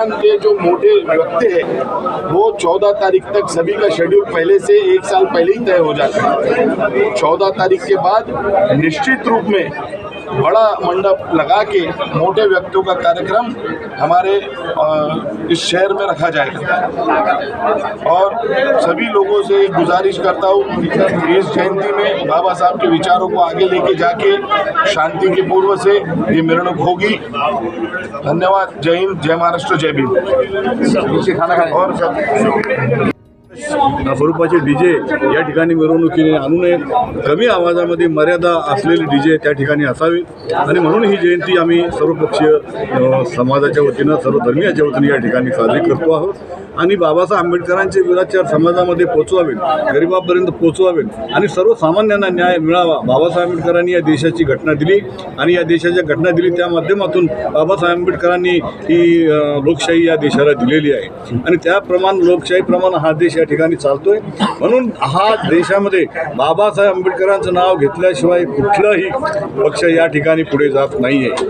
छोटे व्यक्ति हैं, वो चौदह तारीख तक सभी का शेड्यूल पहले से एक साल पहले ही तय हो जाता है। चौदह तारीख के बाद निश्चित रूप में बड़ा मंडप लगा के मोटे व्यक्तियों का कार्यक्रम हमारे इस शहर में रखा जाएगा। और सभी लोगों से गुजारिश करता हूँ कि इस जयंती में बाबा साहब के विचारों को आगे लेके जाके शांति के पूर्व से ये मिरणुक होगी धन्यवाद। जय हिंद जय महाराष्ट्र जय भीम। और सब स्वरूपाचे डीजे या ठिकाणी मिरवणुकीने आणू नयेत कमी आवाजामध्ये मर्यादा असलेले डीजे त्या ठिकाणी असावे. आणि म्हणून ही जयंती आम्ही सर्वपक्षीय समाजाच्या वतीनं सर्व धर्मियाच्या वतीनं या ठिकाणी साजरी करतो आहोत. आणि बाबासाहेब आंबेडकरांचे विराचार समाजामध्ये पोचवावेत गरिबापर्यंत पोचवावेत. आणि सर्वसामान्यांना न्याय मिळावा. बाबासाहेब आंबेडकरांनी या देशाची घटना दिली. आणि या देशाच्या घटना दिली त्या माध्यमातून बाबासाहेब आंबेडकरांनी ही लोकशाही या देशाला दिलेली आहे. आणि त्याप्रमाणे लोकशाहीप्रमाणे हा देश या ठिकाणी चालतोय. म्हणून हा देशामध्ये बाबासाहेब आंबेडकरांचं नाव घेतल्याशिवाय कुठलाही पक्ष या ठिकाणी पुढे जात नाही आहे